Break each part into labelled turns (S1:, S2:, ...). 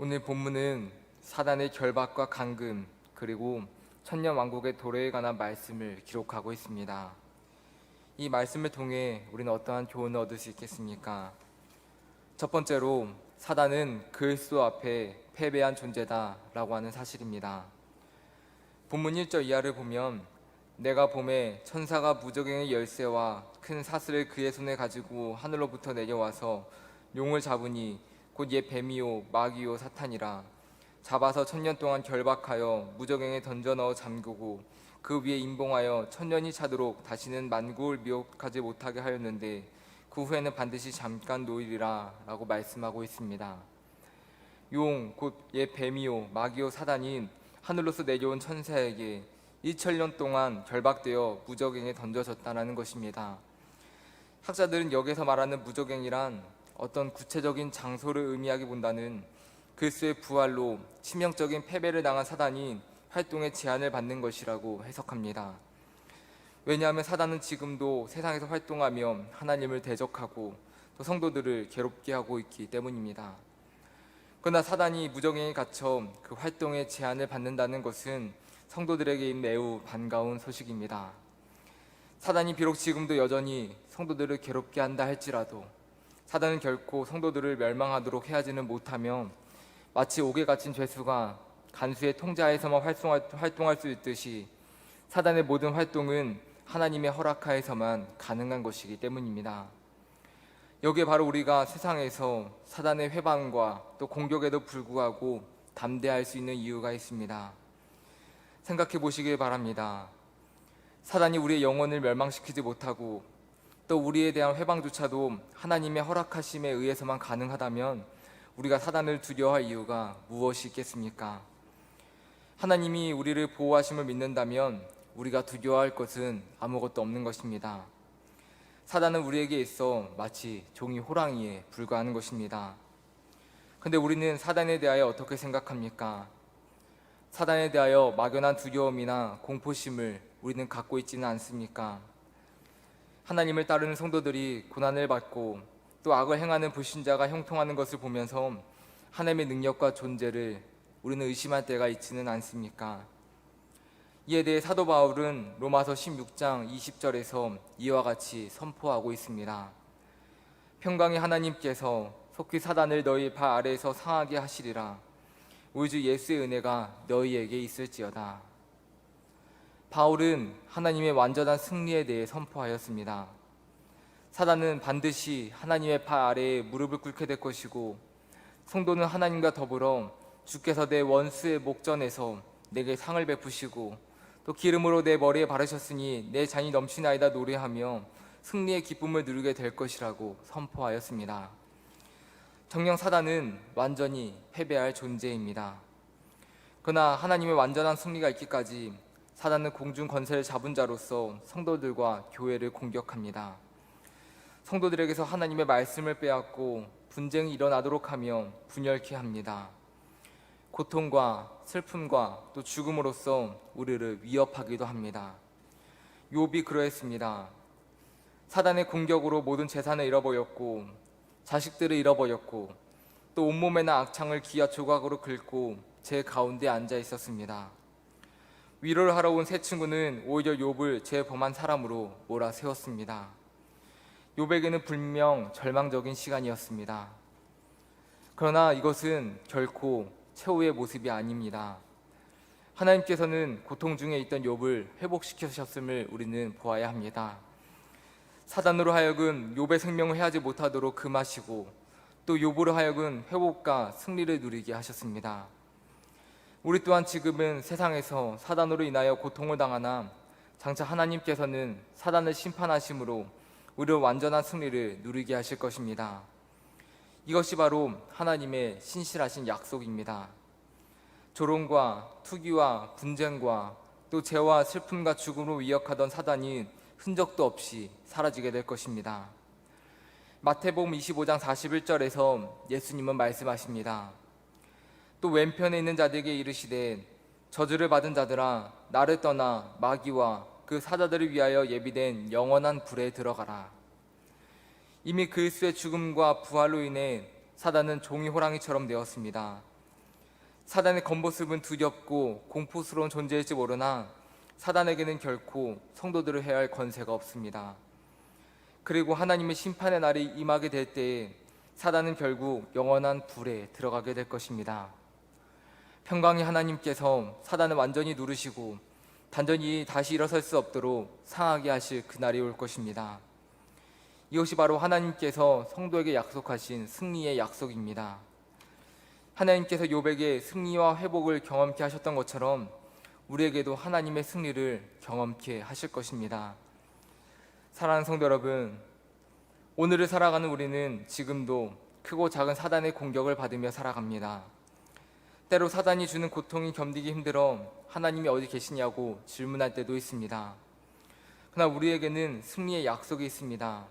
S1: 오늘 본문은 사단의 결박과 강금 그리고 천년 왕국의 도래에 관한 말씀을 기록하고 있습니다. 이 말씀을 통해 우리는 어떠한 교훈을 얻을 수 있겠습니까? 첫 번째로 사단은 그리스도 앞에 패배한 존재다라고 하는 사실입니다. 본문 1절 이하를 보면 내가 봄에 천사가 무적행의 열쇠와 큰 사슬을 그의 손에 가지고 하늘로부터 내려와서 용을 잡으니 곧 옛 뱀이요 마귀요 사탄이라 잡아서 천년 동안 결박하여 무적행에 던져 넣어 잠그고 그 위에 임봉하여 천년이 차도록 다시는 만국을 미혹하지 못하게 하였는데 그 후에는 반드시 잠깐 놓이리라 라고 말씀하고 있습니다. 용, 곧옛 뱀이요 마귀요 사단인 하늘로서 내려온 천사에게 1천년 동안 결박되어 무적행에 던져졌다는 것입니다. 학자들은 여기서 말하는 무적행이란 어떤 구체적인 장소를 의미하기보다는 그리스도의 부활로 치명적인 패배를 당한 사단이 활동에 제한을 받는 것이라고 해석합니다. 왜냐하면 사단은 지금도 세상에서 활동하며 하나님을 대적하고 또 성도들을 괴롭게 하고 있기 때문입니다. 그러나 사단이 무정행에 갇혀 그 활동에 제한을 받는다는 것은 성도들에게 매우 반가운 소식입니다. 사단이 비록 지금도 여전히 성도들을 괴롭게 한다 할지라도 사단은 결코 성도들을 멸망하도록 해하지는 못하며 마치 옥에 갇힌 죄수가 간수의 활성화- 활동할 수 있듯이 사단의 모든 활동은 하나님의 허락하에서만 가능한 것이기 때문입니다. 여기에 바로 우리가 세상에서 사단의 회방과 또 공격에도 불구하고 담대할 수 있는 이유가 있습니다. 생각해 보시길 바랍니다. 사단이 우리의 영혼을 멸망시키지 못하고 또 우리에 대한 회방조차도 하나님의 허락하심에 의해서만 가능하다면 우리가 사단을 두려워할 이유가 무엇이 있겠습니까? 하나님이 우리를 보호하심을 믿는다면 우리가 두려워할 것은 아무것도 없는 것입니다. 사단은 우리에게 있어 마치 종이 호랑이에 불과하는 것입니다. 근데 우리는 사단에 대하여 어떻게 생각합니까? 사단에 대하여 막연한 두려움이나 공포심을 우리는 갖고 있지는 않습니까? 하나님을 따르는 성도들이 고난을 받고 또 악을 행하는 불신자가 형통하는 것을 보면서 하나님의 능력과 존재를 우리는 의심할 때가 있지는 않습니까? 이에 대해 사도 바울은 로마서 16장 20절에서 이와 같이 선포하고 있습니다. 평강의 하나님께서 속히 사단을 너희 발 아래에서 상하게 하시리라. 우리 주 예수의 은혜가 너희에게 있을지어다. 바울은 하나님의 완전한 승리에 대해 선포하였습니다. 사단은 반드시 하나님의 발 아래에 무릎을 꿇게 될 것이고 성도는 하나님과 더불어 주께서 내 원수의 목전에서 내게 상을 베푸시고 또 기름으로 내 머리에 바르셨으니 내 잔이 넘치나이다 노래하며 승리의 기쁨을 누리게 될 것이라고 선포하였습니다. 정령 사단은 완전히 패배할 존재입니다. 그러나 하나님의 완전한 승리가 있기까지 사단은 공중 건세를 잡은 자로서 성도들과 교회를 공격합니다. 성도들에게서 하나님의 말씀을 빼앗고 분쟁이 일어나도록 하며 분열케 합니다. 고통과 슬픔과 또 죽음으로써 우리를 위협하기도 합니다. 욥이 그러했습니다. 사단의 공격으로 모든 재산을 잃어버렸고 자식들을 잃어버렸고 또 온몸에나 악창을 기아 조각으로 긁고 제 가운데 앉아 있었습니다. 위로를 하러 온 세 친구는 오히려 욥을 제 범한 사람으로 몰아세웠습니다. 욥에게는 분명 절망적인 시간이었습니다. 그러나 이것은 결코 최후의 모습이 아닙니다. 하나님께서는 고통 중에 있던 욥을 회복시키셨음을 우리는 보아야 합니다. 사단으로 하여금 욥의 생명을 해하지 못하도록 금하시고 또 욥으로 하여금 회복과 승리를 누리게 하셨습니다. 우리 또한 지금은 세상에서 사단으로 인하여 고통을 당하나 장차 하나님께서는 사단을 심판하심으로 우리를 완전한 승리를 누리게 하실 것입니다. 이것이 바로 하나님의 신실하신 약속입니다. 조롱과 투기와 분쟁과 또 죄와 슬픔과 죽음으로 위협하던 사단이 흔적도 없이 사라지게 될 것입니다. 마태복음 25장 41절에서 예수님은 말씀하십니다. 또 왼편에 있는 자들에게 이르시되 저주를 받은 자들아 나를 떠나 마귀와 그 사자들을 위하여 예비된 영원한 불에 들어가라. 이미 그리스도의 죽음과 부활로 인해 사단은 종이 호랑이처럼 되었습니다. 사단의 겉모습은 두렵고 공포스러운 존재일지 모르나 사단에게는 결코 성도들을 해야 할 권세가 없습니다. 그리고 하나님의 심판의 날이 임하게 될 때에 사단은 결국 영원한 불에 들어가게 될 것입니다. 평강의 하나님께서 사단을 완전히 누르시고 단전히 다시 일어설 수 없도록 상하게 하실 그날이 올 것입니다. 이것이 바로 하나님께서 성도에게 약속하신 승리의 약속입니다. 하나님께서 요백의 승리와 회복을 경험케 하셨던 것처럼 우리에게도 하나님의 승리를 경험케 하실 것입니다. 사랑하는 성도 여러분, 오늘을 살아가는 우리는 지금도 크고 작은 사단의 공격을 받으며 살아갑니다. 때로 사단이 주는 고통이 견디기 힘들어 하나님이 어디 계시냐고 질문할 때도 있습니다. 그러나 우리에게는 승리의 약속이 있습니다.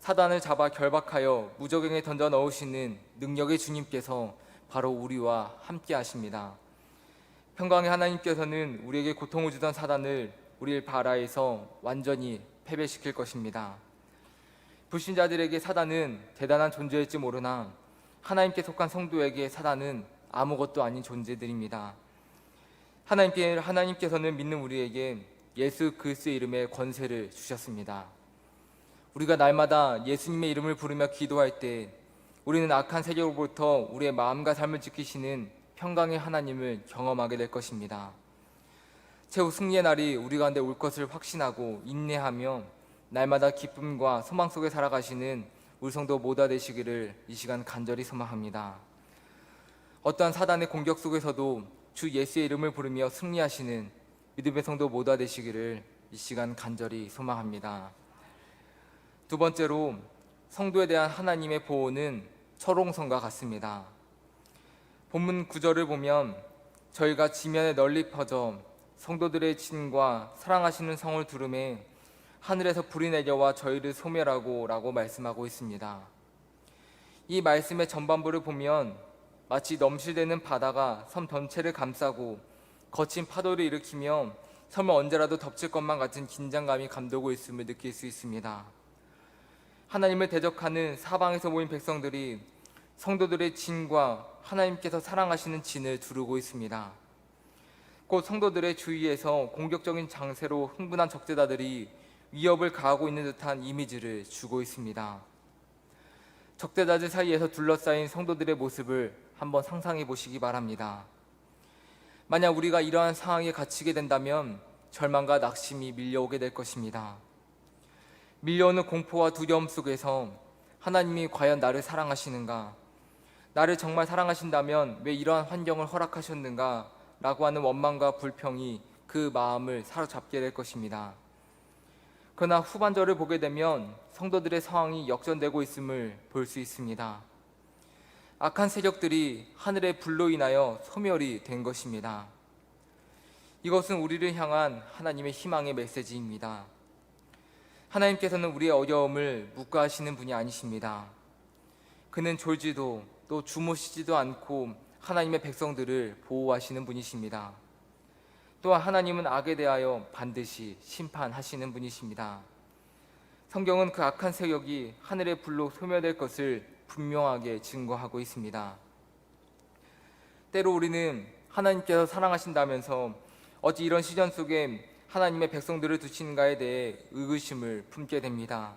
S1: 사단을 잡아 결박하여 무적행에 던져 넣으시는 능력의 주님께서 바로 우리와 함께 하십니다. 평강의 하나님께서는 우리에게 고통을 주던 사단을 우리를 바라에서 완전히 패배시킬 것입니다. 불신자들에게 사단은 대단한 존재일지 모르나 하나님께 속한 성도에게 사단은 아무것도 아닌 존재들입니다. 하나님께 하나님께서는 믿는 우리에게 예수 그리스도의 이름에 권세를 주셨습니다. 우리가 날마다 예수님의 이름을 부르며 기도할 때 우리는 악한 세력으로부터 우리의 마음과 삶을 지키시는 평강의 하나님을 경험하게 될 것입니다. 최후 승리의 날이 우리 가운데 올 것을 확신하고 인내하며 날마다 기쁨과 소망 속에 살아가시는 우리 성도 모두 되시기를 이 시간 간절히 소망합니다. 어떠한 사단의 공격 속에서도 주 예수의 이름을 부르며 승리하시는 믿음의 성도 모두 되시기를 이 시간 간절히 소망합니다. 두 번째로 성도에 대한 하나님의 보호는 철옹성과 같습니다. 본문 구절을 보면 저희가 지면에 널리 퍼져 성도들의 진과 사랑하시는 성을 두름에 하늘에서 불이 내려와 저희를 소멸하고 라고 말씀하고 있습니다. 이 말씀의 전반부를 보면 마치 넘실대는 바다가 섬 전체를 감싸고 거친 파도를 일으키며 섬을 언제라도 덮칠 것만 같은 긴장감이 감도고 있음을 느낄 수 있습니다. 하나님을 대적하는 사방에서 모인 백성들이 성도들의 진과 하나님께서 사랑하시는 진을 두르고 있습니다. 곧 성도들의 주위에서 공격적인 장세로 흥분한 적대자들이 위협을 가하고 있는 듯한 이미지를 주고 있습니다. 적대자들 사이에서 둘러싸인 성도들의 모습을 한번 상상해 보시기 바랍니다. 만약 우리가 이러한 상황에 갇히게 된다면 절망과 낙심이 밀려오게 될 것입니다. 밀려오는 공포와 두려움 속에서 하나님이 과연 나를 사랑하시는가? 나를 정말 사랑하신다면 왜 이러한 환경을 허락하셨는가? 라고 하는 원망과 불평이 그 마음을 사로잡게 될 것입니다. 그러나 후반절을 보게 되면 성도들의 상황이 역전되고 있음을 볼 수 있습니다. 악한 세력들이 하늘의 불로 인하여 소멸이 된 것입니다. 이것은 우리를 향한 하나님의 희망의 메시지입니다. 하나님께서는 우리의 어려움을 묵과하시는 분이 아니십니다. 그는 졸지도 또 주무시지도 않고 하나님의 백성들을 보호하시는 분이십니다. 또한 하나님은 악에 대하여 반드시 심판하시는 분이십니다. 성경은 그 악한 세력이 하늘의 불로 소멸될 것을 분명하게 증거하고 있습니다. 때로 우리는 하나님께서 사랑하신다면서 어찌 이런 시전 속에 하나님의 백성들을 두신가에 대해 의구심을 품게 됩니다.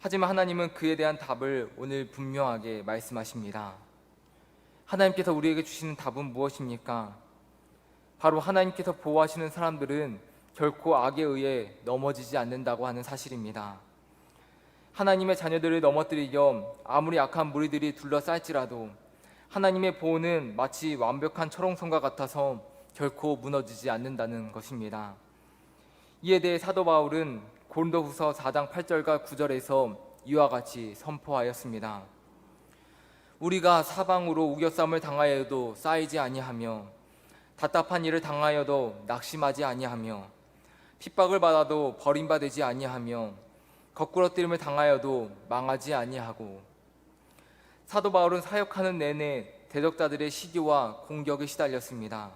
S1: 하지만 하나님은 그에 대한 답을 오늘 분명하게 말씀하십니다. 하나님께서 우리에게 주시는 답은 무엇입니까? 바로 하나님께서 보호하시는 사람들은 결코 악에 의해 넘어지지 않는다고 하는 사실입니다. 하나님의 자녀들을 넘어뜨리려 아무리 악한 무리들이 둘러쌀지라도 하나님의 보호는 마치 완벽한 철옹성과 같아서 결코 무너지지 않는다는 것입니다. 이에 대해 사도 바울은 고린도후서 4장 8절과 9절에서 이와 같이 선포하였습니다. 우리가 사방으로 우겨쌈을 당하여도 쌓이지 아니하며 답답한 일을 당하여도 낙심하지 아니하며 핍박을 받아도 버림받지 아니하며 거꾸러뜨림을 당하여도 망하지 아니하고 사도 바울은 사역하는 내내 대적자들의 시기와 공격에 시달렸습니다.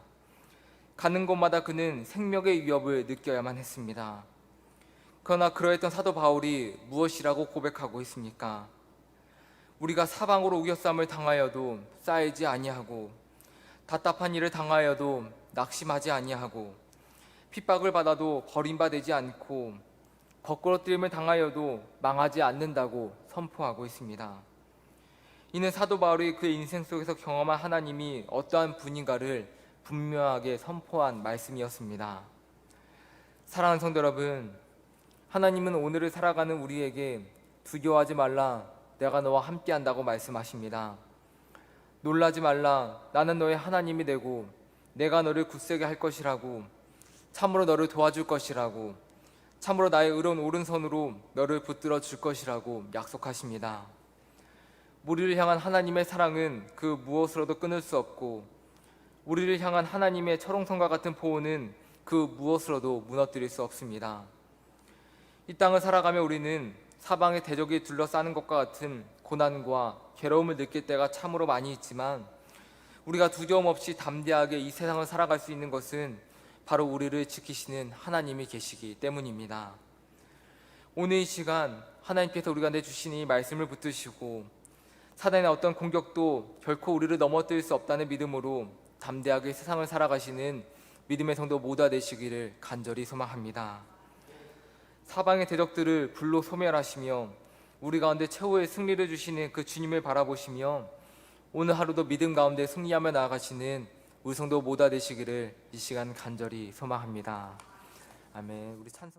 S1: 가는 곳마다 그는 생명의 위협을 느껴야만 했습니다. 그러나 그러했던 사도 바울이 무엇이라고 고백하고 있습니까? 우리가 사방으로 우겨쌈을 당하여도 쌓이지 아니하고 답답한 일을 당하여도 낙심하지 아니하고 핍박을 받아도 버림받지 않고 거꾸러뜨림을 당하여도 망하지 않는다고 선포하고 있습니다. 이는 사도 바울이 그의 인생 속에서 경험한 하나님이 어떠한 분인가를 분명하게 선포한 말씀이었습니다. 사랑하는 성도 여러분, 하나님은 오늘을 살아가는 우리에게 두려워하지 말라, 내가 너와 함께 한다고 말씀하십니다. 놀라지 말라, 나는 너의 하나님이 되고 내가 너를 굳세게 할 것이라고, 참으로 너를 도와줄 것이라고, 참으로 나의 의로운 오른손으로 너를 붙들어 줄 것이라고 약속하십니다. 우리를 향한 하나님의 사랑은 그 무엇으로도 끊을 수 없고 우리를 향한 하나님의 철옹성과 같은 보호는 그 무엇으로도 무너뜨릴 수 없습니다. 이 땅을 살아가며 우리는 사방의 대적이 둘러싸는 것과 같은 고난과 괴로움을 느낄 때가 참으로 많이 있지만 우리가 두려움 없이 담대하게 이 세상을 살아갈 수 있는 것은 바로 우리를 지키시는 하나님이 계시기 때문입니다. 오늘 이 시간 하나님께서 우리가 내주신 이 말씀을 붙드시고 사단의 어떤 공격도 결코 우리를 넘어뜨릴 수 없다는 믿음으로 담대하게 세상을 살아가시는 믿음의 성도 모두 되시기를 간절히 소망합니다. 사방의 대적들을 불로 소멸하시며 우리 가운데 최후의 승리를 주시는 그 주님을 바라보시며 오늘 하루도 믿음 가운데 승리하며 나아가시는 우리 성도 모두 되시기를 이 시간 간절히 소망합니다. 아멘. 우리 찬송